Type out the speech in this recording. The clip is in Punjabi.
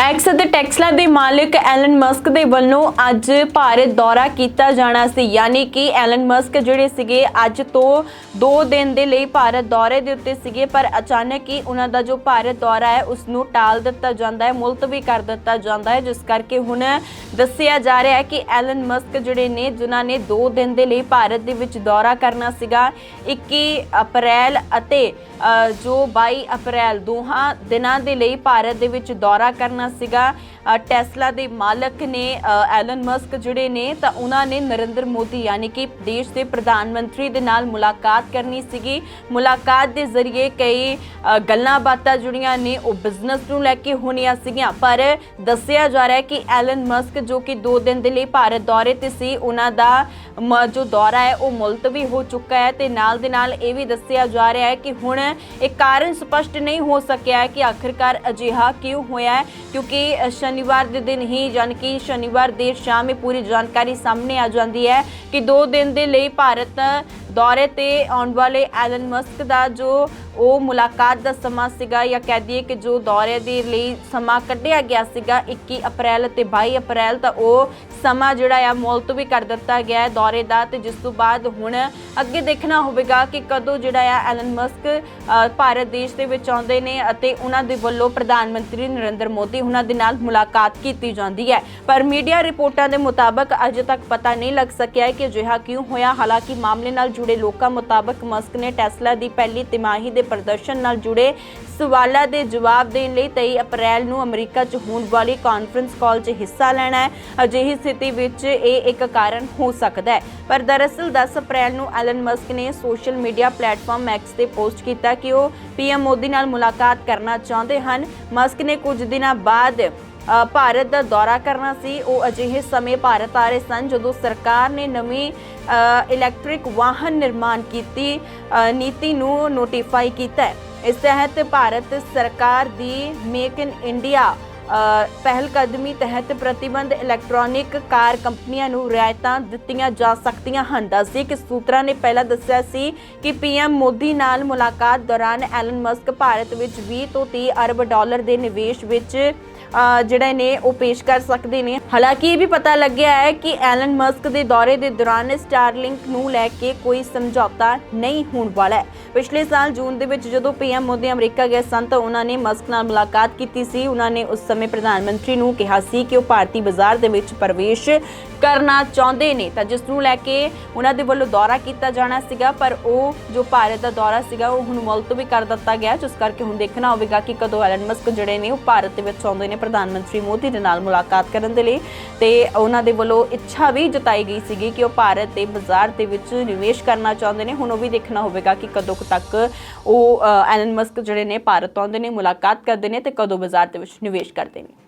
ਐਕਸ ਅਤੇ ਟੈਕਸਲਾ ਦੇ ਮਾਲਕ ਐਲਨ ਮਸਕ ਦੇ ਵੱਲੋਂ ਅੱਜ ਭਾਰਤ ਦੌਰਾ ਕੀਤਾ ਜਾਣਾ ਸੀ। ਯਾਨੀ ਕਿ ਐਲਨ ਮਸਕ ਜਿਹੜੇ ਸੀਗੇ, ਅੱਜ ਤੋਂ 2 ਦਿਨ ਦੇ ਲਈ ਭਾਰਤ ਦੌਰੇ ਦੇ ਉੱਤੇ ਸੀਗੇ, ਪਰ ਅਚਾਨਕ ਹੀ ਉਹਨਾਂ ਦਾ ਜੋ ਭਾਰਤ ਦੌਰਾ ਹੈ ਉਸ ਨੂੰ ਟਾਲ ਦਿੱਤਾ ਜਾਂਦਾ ਹੈ, ਮੁਲਤਵੀ ਕਰ ਦਿੱਤਾ ਜਾਂਦਾ ਹੈ, ਜਿਸ ਕਰਕੇ ਹੁਣ ਦੱਸਿਆ ਜਾ ਰਿਹਾ ਹੈ ਕਿ ਐਲਨ ਮਸਕ ਜਿਹੜੇ ਨੇ, ਜਿਨ੍ਹਾਂ ਨੇ 2 ਦਿਨ ਦੇ ਲਈ ਭਾਰਤ ਦੇ ਵਿੱਚ ਦੌਰਾ ਕਰਨਾ ਸੀਗਾ 21 ਅਪ੍ਰੈਲ ਅਤੇ ਜੋ 22 ਅਪ੍ਰੈਲ ਦੋਹਾਂ ਦਿਨਾਂ ਦੇ ਲਈ ਭਾਰਤ ਦੇ ਵਿੱਚ ਦੌਰਾ ਕਰਨਾ ਸੀਗਾ ਟੈਸਲਾ ਦੇ ਮਾਲਕ ਨੇ ਐਲਨ ਮਸਕ ਜਿਹੜੇ ਨੇ ਤਾਂ ਉਹਨਾਂ ਨੇ ਨਰਿੰਦਰ ਮੋਦੀ ਯਾਨੀ ਕਿ ਦੇਸ਼ ਦੇ ਪ੍ਰਧਾਨ ਮੰਤਰੀ ਦੇ ਨਾਲ ਮੁਲਾਕਾਤ ਕਰਨੀ ਸੀਗੀ। ਮੁਲਾਕਾਤ ਦੇ ਜ਼ਰੀਏ ਕਈ ਗੱਲਾਂ ਬਾਤਾਂ ਜੁੜੀਆਂ ਨੇ, ਉਹ ਬਿਜ਼ਨਸ ਨੂੰ ਲੈ ਕੇ ਹੋਣੀਆਂ ਸੀਗੀਆਂ। ਪਰ ਦੱਸਿਆ ਜਾ ਰਿਹਾ ਹੈ ਕਿ ਐਲਨ ਮਸਕ ਜੋ ਕਿ 2 ਦਿਨ ਦੇ ਲਈ ਭਾਰਤ ਦੌਰੇ ਤੇ ਸੀ, ਉਹਨਾਂ ਦਾ ਮ- ਜੋ ਦੌਰਾ ਹੈ, ਉਹ ਮੁਲਤਵੀ ਹੋ ਚੁੱਕਾ ਹੈ ਤੇ ਨਾਲ ਦੇ ਨਾਲ ਇਹ ਵੀ ਦੱਸਿਆ ਜਾ ਰਿਹਾ ਹੈ ਕਿ ਹੁਣ ਇਹ ਕਾਰਨ ਸਪਸ਼ਟ ਨਹੀਂ ਹੋ ਸਕਿਆ ਹੈ ਕਿ ਆਖਿਰਕਾਰ ਅਜਿਹਾ ਕਿਉਂ ਹੋਇਆ ਹੈ, ਕਿਉਂਕਿ ਸ਼ਨੀਵਾਰ ਦੇ ਦਿਨ ਹੀ ਯਾਨੀ ਕਿ ਸ਼ਨੀਵਾਰ ਦੇਰ ਸ਼ਾਮ ਇਹ ਪੂਰੀ ਜਾਣਕਾਰੀ ਸਾਹਮਣੇ ਆ ਜਾਂਦੀ ਹੈ ਕਿ 2 ਦਿਨ ਦੇ ਲਈ ਭਾਰਤ ਦੌਰੇ ਤੇ ਆਉਣ ਵਾਲੇ ਐਲਨ ਮਸਕ ਦਾ ਜੋ ਉਹ ਮੁਲਾਕਾਤ ਦਾ ਸਮਾਂ ਸੀਗਾ ਜਾਂ ਕਹਿ ਦਈਏ ਕਿ ਜੋ ਦੌਰੇ ਦੇ ਲਈ ਸਮਾਂ ਕੱਢਿਆ ਗਿਆ ਸੀਗਾ 21 ਅਪ੍ਰੈਲ ਤੇ 22 ਅਪ੍ਰੈਲ ਤਾਂ ਉਹ ਸਮਾਂ ਜਿਹੜਾ ਆ ਮੁਲਤਵੀ ਕਰ ਦਿੱਤਾ ਗਿਆ ਹੈ ਦੌਰੇ ਦਾ ਤੇ ਜਿਸ ਤੋਂ ਬਾਅਦ ਹੁਣ ਅੱਗੇ ਦੇਖਣਾ ਹੋਵੇਗਾ ਕਿ ਕਦੋਂ ਜਿਹੜਾ ਆ ਐਲਨ ਮਸਕ ਭਾਰਤ ਦੇਸ਼ ਦੇ ਵਿੱਚ ਆਉਂਦੇ ਨੇ ਅਤੇ ਉਹਨਾਂ ਦੇ ਵੱਲੋਂ ਪ੍ਰਧਾਨ ਮੰਤਰੀ ਨਰਿੰਦਰ ਮੋਦੀ ਉਹਨਾਂ ਦੇ ਨਾਲ ਮੁਲਾਕਾਤ ਕੀਤੀ ਜਾਂਦੀ ਹੈ। ਪਰ ਮੀਡੀਆ ਰਿਪੋਰਟਾਂ ਦੇ ਮੁਤਾਬਕ ਅਜੇ ਤੱਕ ਪਤਾ ਨਹੀਂ ਲੱਗ ਸਕਿਆ ਕਿ ਅਜਿਹਾ ਕਿਉਂ ਹੋਇਆ। ਹਾਲਾਂਕਿ ਮਾਮਲੇ ਨਾਲ ਜੁੜੇ ਲੋਕਾਂ ਮੁਤਾਬਕ ਮਸਕ ਨੇ ਟੈਸਲਾ ਦੀ ਪਹਿਲੀ ਤਿਮਾਹੀ ਦੇ ਪ੍ਰਦਰਸ਼ਨ ਨਾਲ ਜੁੜੇ ਸਵਾਲਾਂ ਦੇ ਜਵਾਬ ਦੇਣ ਲਈ 23 ਅਪ੍ਰੈਲ ਨੂੰ ਅਮਰੀਕਾ 'ਚ ਹੋਣ ਵਾਲੀ ਕਾਨਫਰੰਸ ਕਾਲ 'ਚ ਹਿੱਸਾ ਲੈਣਾ ਹੈ। ਅਜਿਹੀ ਸਥਿਤੀ ਵਿੱਚ ਇਹ ਇੱਕ ਕਾਰਨ ਹੋ ਸਕਦਾ ਹੈ। ਪਰ ਦਰਅਸਲ 10 ਅਪ੍ਰੈਲ ਨੂੰ ਐਲਨ ਮਸਕ ਨੇ ਸੋਸ਼ਲ ਮੀਡੀਆ ਪਲੇਟਫਾਰਮ ਐਕਸ ਤੇ ਪੋਸਟ ਕੀਤਾ ਕਿ ਉਹ ਪੀਐਮ ਮੋਦੀ ਨਾਲ ਮੁਲਾਕਾਤ ਕਰਨਾ ਚਾਹੁੰਦੇ ਹਨ। ਮਸਕ ਨੇ ਕੁਝ ਦਿਨਾਂ ਬਾਅਦ ਭਾਰਤ ਦਾ ਦੌਰਾ ਕਰਨਾ ਸੀ। ਉਹ ਅਜਿਹੇ ਸਮੇਂ ਭਾਰਤ ਆ ਰਹੇ ਸਨ ਜਦੋਂ ਸਰਕਾਰ ਨੇ ਨਵੀਂ ਇਲੈਕਟ੍ਰਿਕ ਵਾਹਨ ਨਿਰਮਾਣ ਕੀਤੀ ਨੀਤੀ ਨੂੰ ਨੋਟੀਫਾਈ ਕੀਤਾ ਹੈ। ਇਸ ਤਹਿਤ ਭਾਰਤ ਸਰਕਾਰ ਦੀ ਮੇਕ ਇਨ ਇੰਡੀਆ ਪਹਿਲ ਕਦਮੀ ਤਹਿਤ ਪ੍ਰਤੀਬੰਧ ਇਲੈਕਟ੍ਰੋਨਿਕ ਕਾਰ ਕੰਪਨੀਆਂ ਨੂੰ ਰਿਆਇਤਾਂ ਦਿੱਤੀਆਂ ਜਾ ਸਕਦੀਆਂ ਹਨ। ਦੱਸਦੀ ਕਿ ਸੂਤਰਾਂ ਨੇ ਪਹਿਲਾਂ ਦੱਸਿਆ ਸੀ ਕਿ ਪੀਐਮ ਮੋਦੀ ਨਾਲ ਮੁਲਾਕਾਤ ਦੌਰਾਨ ਐਲਨ ਮਸਕ ਭਾਰਤ ਵਿੱਚ 20 ਤੋਂ 30 ਅਰਬ ਡਾਲਰ ਦੇ ਨਿਵੇਸ਼ ਵਿੱਚ ਜਿਹੜੇ ਨੇ ਉਹ ਪੇਸ਼ ਕਰ ਸਕਦੇ ਨੇ। ਹਾਲਾਂਕਿ ਇਹ ਵੀ ਪਤਾ ਲੱਗਿਆ ਹੈ ਕਿ ਐਲਨ ਮਸਕ ਦੇ ਦੌਰੇ ਦੇ ਦੌਰਾਨ ਸਟਾਰਲਿੰਕ ਨੂੰ ਲੈ ਕੇ ਕੋਈ ਸਮਝੌਤਾ ਨਹੀਂ ਹੋਣ ਵਾਲਾ ਹੈ। ਪਿਛਲੇ ਸਾਲ ਜੂਨ ਦੇ ਵਿੱਚ ਜਦੋਂ ਪੀਐਮ ਮੋਦੀ ਅਮਰੀਕਾ ਗਏ ਸਨ ਤਾਂ ਉਹਨਾਂ ਨੇ ਮਸਕ ਨਾਲ ਮੁਲਾਕਾਤ ਕੀਤੀ ਸੀ। ਉਹਨਾਂ ਨੇ ਉਸ ਸਮੇਂ ਪ੍ਰਧਾਨ ਮੰਤਰੀ ਨੂੰ ਕਿਹਾ ਸੀ ਕਿ ਉਹ ਭਾਰਤੀ ਬਾਜ਼ਾਰ ਦੇ ਵਿੱਚ ਪ੍ਰਵੇਸ਼ ਕਰਨਾ ਚਾਹੁੰਦੇ ਨੇ। ਤਾਂ ਜਿਸ ਨੂੰ ਲੈ ਕੇ ਉਹਨਾਂ ਦੇ ਵੱਲੋਂ ਦੌਰਾ ਕੀਤਾ ਜਾਣਾ ਸੀਗਾ, ਪਰ ਉਹ ਜੋ ਭਾਰਤ ਦਾ ਦੌਰਾ ਸੀਗਾ, ਉਹ ਹੁਣ ਮੁਲਤਵੀ ਕਰ ਦਿੱਤਾ ਗਿਆ। ਜਿਸ ਕਰਕੇ ਹੁਣ ਦੇਖਣਾ ਹੋਵੇਗਾ ਕਿ ਕਦੋਂ ਐਲਨ ਮਸਕ ਜਿਹੜੇ ਨੇ ਉਹ ਭਾਰਤ ਦੇ ਵਿੱਚ ਆਉਂਦੇ ਨੇ। ਪ੍ਰਧਾਨ ਮੰਤਰੀ ਮੋਦੀ ਦੇ ਨਾਲ ਮੁਲਾਕਾਤ ਕਰਨ ਦੇ ਲਈ ਤੇ ਉਹਨਾਂ ਦੇ ਵੱਲੋਂ ਇੱਛਾ ਵੀ ਜਤਾਈ ਗਈ ਸੀਗੀ ਕਿ ਉਹ ਭਾਰਤ ਦੇ ਬਾਜ਼ਾਰ ਦੇ ਵਿੱਚ ਨਿਵੇਸ਼ ਕਰਨਾ ਚਾਹੁੰਦੇ ਨੇ। ਹੁਣ ਉਹ ਵੀ ਦੇਖਣਾ ਹੋਵੇਗਾ ਕਿ ਕਦੋਂ ਤੱਕ ਉਹ ਅ, ਐਲਨ ਮਸਕ ਜਿਹੜੇ ਨੇ ਭਾਰਤ ਆਉਂਦੇ ਨੇ ਮੁਲਾਕਾਤ ਕਰਦੇ ਨੇ ਤੇ ਕਦੋਂ ਬਾਜ਼ਾਰ ਦੇ ਵਿੱਚ ਨਿਵੇਸ਼ ਕਰਦੇ ਨੇ।